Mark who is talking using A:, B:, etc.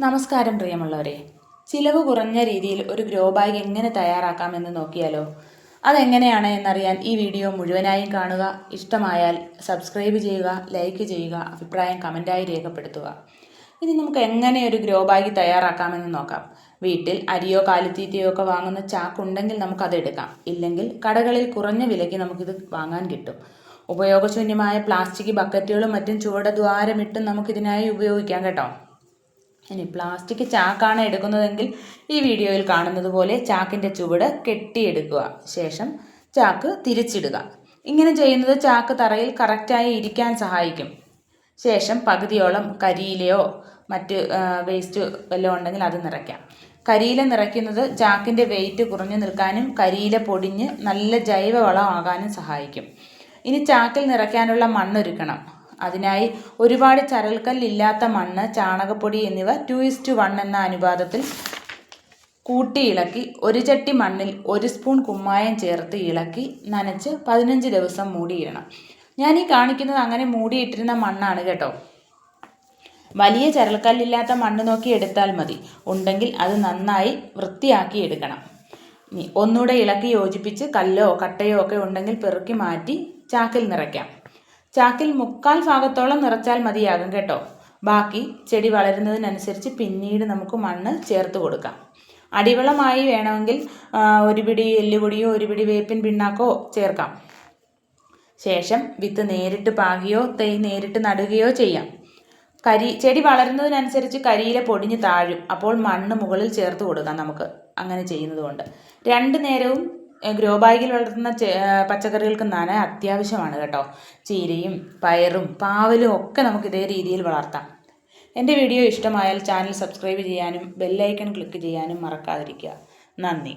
A: നമസ്കാരം പ്രിയമുള്ളവരെ. ചിലവ് കുറഞ്ഞ രീതിയിൽ ഒരു ഗ്രോ ബാഗ് എങ്ങനെ തയ്യാറാക്കാമെന്ന് നോക്കിയാലോ? അതെങ്ങനെയാണ് എന്നറിയാൻ ഈ വീഡിയോ മുഴുവനായും കാണുക. ഇഷ്ടമായാൽ സബ്സ്ക്രൈബ് ചെയ്യുക ലൈക്ക് ചെയ്യുക അഭിപ്രായം കമന്റായി രേഖപ്പെടുത്തുക. ഇനി നമുക്ക് എങ്ങനെ ഒരു ഗ്രോ ബാഗ് തയ്യാറാക്കാമെന്ന് നോക്കാം. വീട്ടിൽ അരിയോ കാലിത്തീറ്റയോ ഒക്കെ വാങ്ങുന്ന ചാക്കുണ്ടെങ്കിൽ നമുക്കത് എടുക്കാം. ഇല്ലെങ്കിൽ കടകളിൽ കുറഞ്ഞ വിലയ്ക്ക് നമുക്കിത് വാങ്ങാൻ കിട്ടും. ഉപയോഗശൂന്യമായ പ്ലാസ്റ്റിക് ബക്കറ്റുകളും മറ്റും ചുവടദ്വാരമിട്ടും നമുക്കിതിനായി ഉപയോഗിക്കാം കേട്ടോ. ഇനി പ്ലാസ്റ്റിക് ചാക്കാണ് എടുക്കുന്നതെങ്കിൽ ഈ വീഡിയോയിൽ കാണുന്നത് പോലെ ചാക്കിന്റെ ചുവട് കെട്ടിയെടുക്കുക. ശേഷം ചാക്ക് തിരിച്ചിടുക. ഇങ്ങനെ ചെയ്യുന്നത് ചാക്ക് തറയിൽ കറക്റ്റായി ഇരിക്കാൻ സഹായിക്കും. ശേഷം പകുതിയോളം കരിയിലയോ മറ്റ് വേസ്റ്റ് വല്ലതും ഉണ്ടെങ്കിൽ അത് നിറയ്ക്കാം. കരിയില നിറയ്ക്കുന്നത് ചാക്കിന്റെ വെയിറ്റ് കുറഞ്ഞു നിൽക്കാനും കരിയില പൊടിഞ്ഞ് നല്ല ജൈവവളമാകാനും സഹായിക്കും. ഇനി ചാക്കിൽ നിറയ്ക്കാനുള്ള മണ്ണൊരുക്കണം. അതിനായി ഒരുപാട് ചരൽക്കല്ലില്ലാത്ത മണ്ണ് ചാണകപ്പൊടി എന്നിവ ടു ഇസ്റ്റ് വൺ എന്ന അനുപാതത്തിൽ കൂട്ടി ഇളക്കി ഒരു ചട്ടി മണ്ണിൽ ഒരു സ്പൂൺ കുമ്മായം ചേർത്ത് ഇളക്കി നനച്ച് പതിനഞ്ച് ദിവസം മൂടിയിടണം. ഞാൻ ഈ കാണിക്കുന്നത് അങ്ങനെ മൂടിയിട്ടിരുന്ന മണ്ണാണ് കേട്ടോ. വലിയ ചരൽക്കല്ലില്ലാത്ത മണ്ണ് നോക്കി എടുത്താൽ മതി. ഉണ്ടെങ്കിൽ അത് നന്നായി വൃത്തിയാക്കി എടുക്കണം. ഒന്നുകൂടെ ഇളക്കി യോജിപ്പിച്ച് കല്ലോ കട്ടയോ ഒക്കെ ഉണ്ടെങ്കിൽ പെറുക്കി മാറ്റി ചാക്കിൽ നിറയ്ക്കാം. ചാക്കിൽ മുക്കാൽ ഭാഗത്തോളം നിറച്ചാൽ മതിയാകും കേട്ടോ. ബാക്കി ചെടി വളരുന്നതിനനുസരിച്ച് പിന്നീട് നമുക്ക് മണ്ണ് ചേർത്ത് കൊടുക്കാം. അടിവളമായി വേണമെങ്കിൽ ഒരു പിടി എല്ലുപൊടിയോ ഒരു പിടി വേപ്പിൻ പിണ്ണാക്കോ ചേർക്കാം. ശേഷം വിത്ത് നേരിട്ട് പാകിയോ തൈ നേരിട്ട് നടുകയോ ചെയ്യാം. കരി ചെടി വളരുന്നതിനനുസരിച്ച് കരിയില പൊടിഞ്ഞ് താഴും. അപ്പോൾ മണ്ണ് മുകളിൽ ചേർത്ത് കൊടുക്കാം നമുക്ക്. അങ്ങനെ ചെയ്യുന്നതുകൊണ്ട്. രണ്ട് നേരവും ഗ്രോ ബാഗിൽ വളർത്തുന്ന പച്ചക്കറികൾക്ക് നന അത്യാവശ്യമാണ് കേട്ടോ. ചീരയും പയറും പാവലും ഒക്കെ നമുക്ക് ഇതേ രീതിയിൽ വളർത്താം. എന്റെ വീഡിയോ ഇഷ്ടമായാൽ ചാനൽ സബ്സ്ക്രൈബ് ചെയ്യാനും ബെല്ലൈക്കൺ ക്ലിക്ക് ചെയ്യാനും മറക്കാതിരിക്കുക. നന്ദി.